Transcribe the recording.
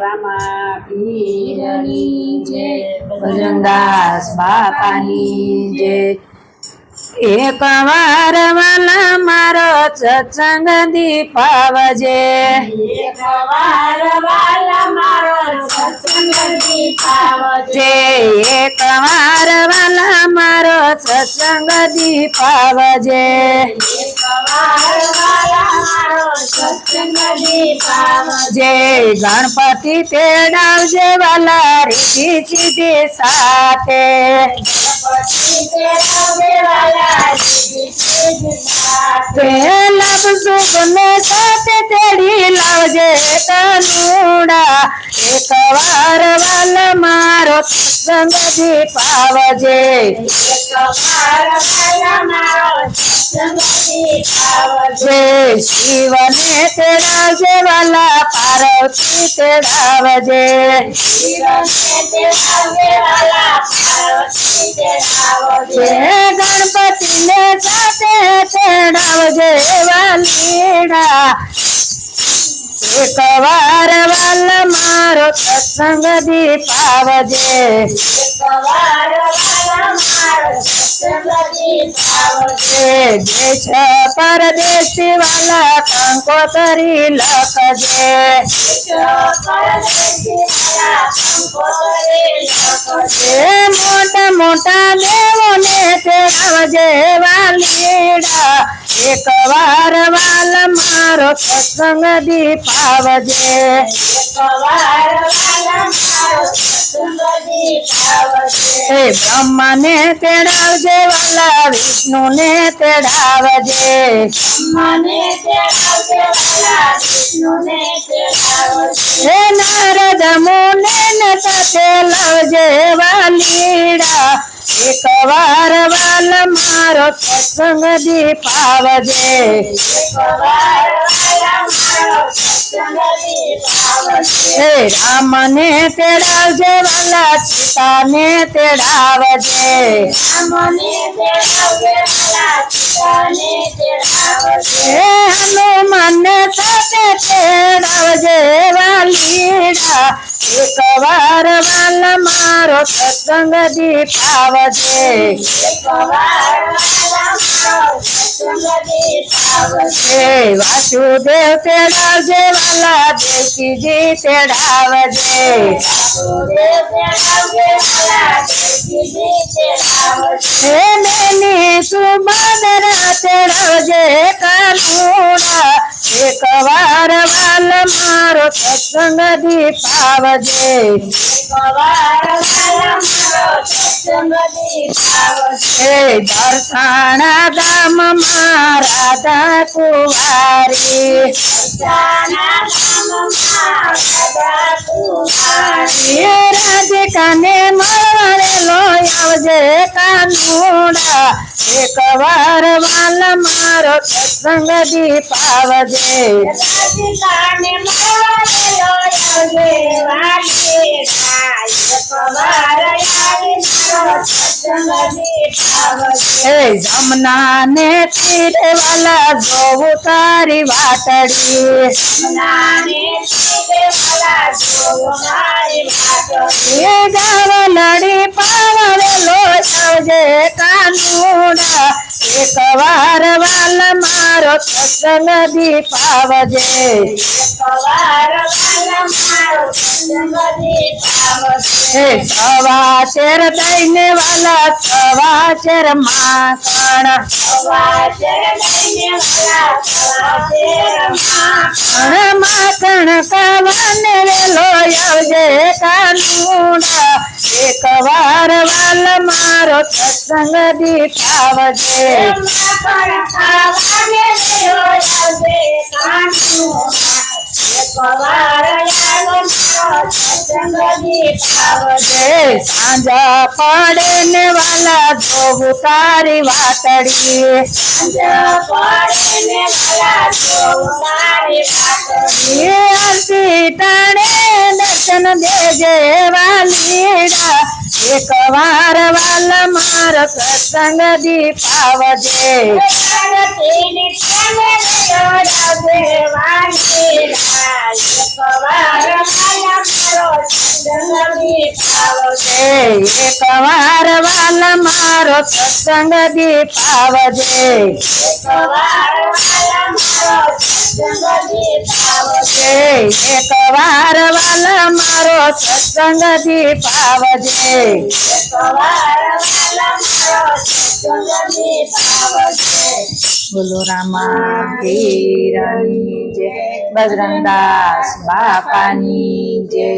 રામા પીરની જય. બજરંગદાસ બાપાની જય. એક વાર વાલા મારો સત્સંગ દીપાવજે. એક વાર વાલા મારો સત્સંગ દીપાવજે. એક વાર વાલા મારો સત્સંગ દીપાવજે. એક વાર વાલા મારો સત્સંગ દીપાવજે જે ગણપતિ તેડાવજે વાલા રીતિ સીધી સાથે. વાલા દીદી સીધી સાથે તેડી લાવજે તનુડા. એક વાર વાલ મારો સંગ દીપાવજે એક વાર વાલા મારો जय शिव नेत्राज वाला पार्वती तेराव जय जय गणपति ने जाते तेराव जय वालीड़ा एक बार वाल मारो सत्संग दी पावजे देश परदेशी वाला कांको तरी लखजे मोटा मोटा देवो ने तेरा वजे वाली एक बार वाल મોટા મોટા દેવોને તેડાવજે વાલીડા એક વાર વાલ મારો સત્સંગ દીપાવજે એ બ્રહ્માને તેડાવજે વાલા વિષ્ણુને તેડાવજે હે નારદ મુને ને સાથે લાવજે વાલીડા એક વાર વાલ મારો સત્સંગ દીપાવજે હે રામને તેડાવજે વાલા સીતાને તેડાવજે હે હનુમાનને સાથે તેડાવજે વાલીડા એક વાર વાલ મારો સત્સંગ દીપાવજે હે વાસુદેવ તેડાવજે વાલા દેવકીજી તેડાવજે. હે મેની સુભદ્રા તેડાવજે કાનુડા એક વાર વાલ મારો સત્સંગ દીપાવજે હે દર્શાણા ગામ રાધા કુવારી હે રાધિકાને મળેલો આવજે કાનુડા एक बार वाल मारो सत्संग दीपाव जे जमुना ने तीरे वाला जो तारी वाटड़ी ये गावला એક વાર વાલ મારો સત્સંગ દીપાવજે. હે સવા શેર દઈને વાલા, સવા શેર માખણ. માખણ માખણ કાવાને વેલો આવજે કાનુડા એક વાર વાલ મારો સત્સંગ દીપાવજે હે સાંજા પડે ને વાલા જોવું તારી વાતડી હે આરતી ટાણે દર્શન દેજે વાલીડા એક વાર વાલ માર સત્સંગ દીપાવજે. એક વાર વાલ મારો સત્સંગ દીપાવજે. એકવાર વાલ મારો એક વાર વાલા મારો સત્સંગ સત્સંગ દીપાવજે બોલો રામા જય. બજરંગદાસ બાપાની જય.